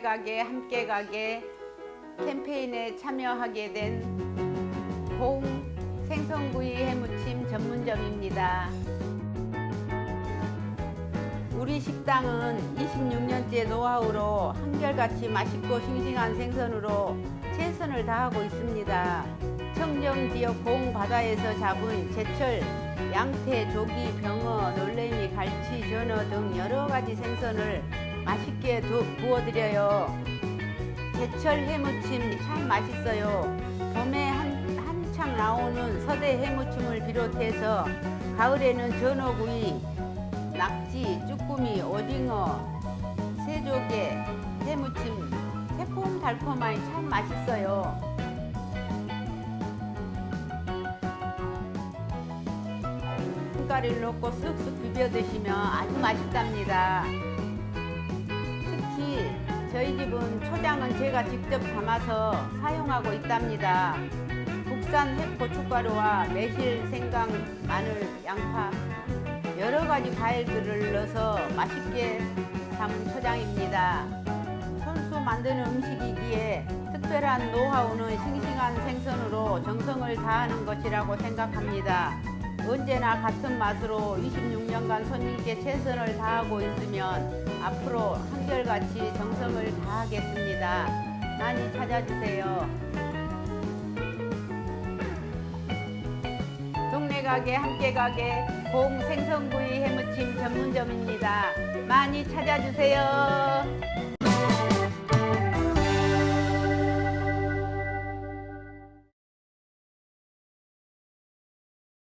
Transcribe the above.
가게 함께 가게 캠페인에 참여하게 된 고흥 생선구이 해무침 전문점입니다. 우리 식당은 26년째 노하우로 한결같이 맛있고 싱싱한 생선으로 최선을 다하고 있습니다. 청정 지역 고흥 바다에서 잡은 제철, 양태, 조기, 병어, 놀래미, 갈치, 전어 등 여러 가지 생선을 맛있게 두- 구워드려요. 제철 해무침 참 맛있어요. 봄에 한, 한창 나오는 서대 해무침을 비롯해서 가을에는 전어구이, 낙지, 쭈꾸미, 오징어, 새조개, 해무침 새콤달콤하니 참 맛있어요. 콩가루를 넣고 쓱쓱 비벼 드시면 아주 맛있답니다. 저희 집은 초장은 제가 직접 담아서 사용하고 있답니다. 국산 햇 고춧가루와 매실, 생강, 마늘, 양파 여러 가지 과일들을 넣어서 맛있게 담은 초장입니다. 손수 만드는 음식이기에 특별한 노하우는 싱싱한 생선으로 정성을 다하는 것이라고 생각합니다. 언제나 같은 맛으로 26년간 손님께 최선을 다하고 있으면 앞으로 한결같이 정성을 다하겠습니다. 많이 찾아주세요. 동네 가게 함께 가게 공 생선구이 해무침 전문점입니다. 많이 찾아주세요.